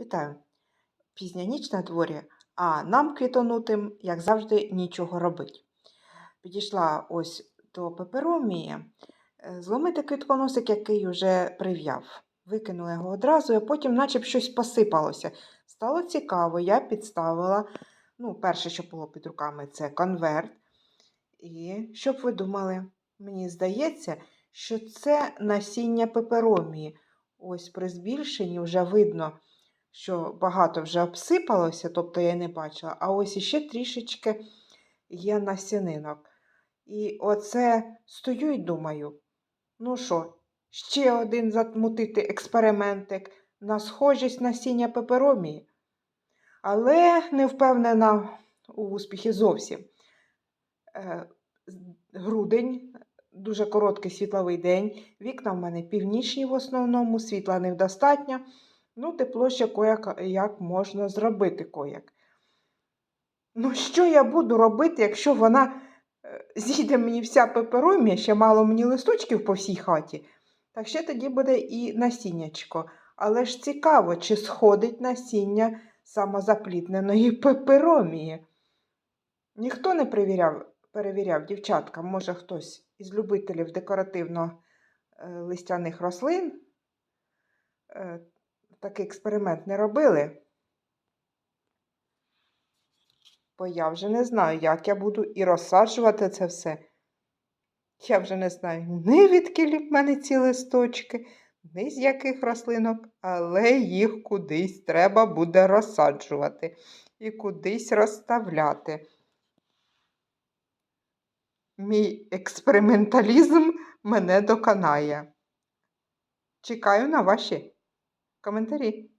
Вітаю! Пізня ніч на дворі, а нам квітонутим, як завжди, нічого робить. Підійшла ось до пеперомії, е, зломити квітконосик, який вже прив'яв. Викинула його одразу, а потім наче б щось посипалося. Стало цікаво, я підставила. Ну, перше, що було під руками, це конверт. І що б ви думали? Мені здається, що це насіння пеперомії. Ось при збільшенні вже видно, що багато вже обсипалося, тобто я не бачила, а ось іще трішечки є насінинок. І оце стою і думаю: ну що, ще один замутити експериментик на схожість насіння пеперомії. Але не впевнена у успіхі зовсім. Е, Грудень, дуже короткий світловий день. Вікна в мене північні в основному, світла недостатньо. Ну, тепло ще кояк як можна зробити кояк. Ну, що я буду робити, якщо вона е, зійде мені вся пеперомія, ще мало мені листочків по всій хаті, так ще тоді буде і насіннячко. Але ж цікаво, чи сходить насіння самозаплідненої пеперомії. Ніхто не перевіряв, перевіряв, дівчатка, може хтось із любителів декоративно е, листяних рослин е, такий експеримент не робили. Бо я вже не знаю, як я буду і розсаджувати це все. Я вже не знаю, ні відкілі в мене ці листочки, ні з яких рослинок, але їх кудись треба буде розсаджувати і кудись розставляти. Мій експерименталізм мене доконає. Чекаю на ваші коментарі.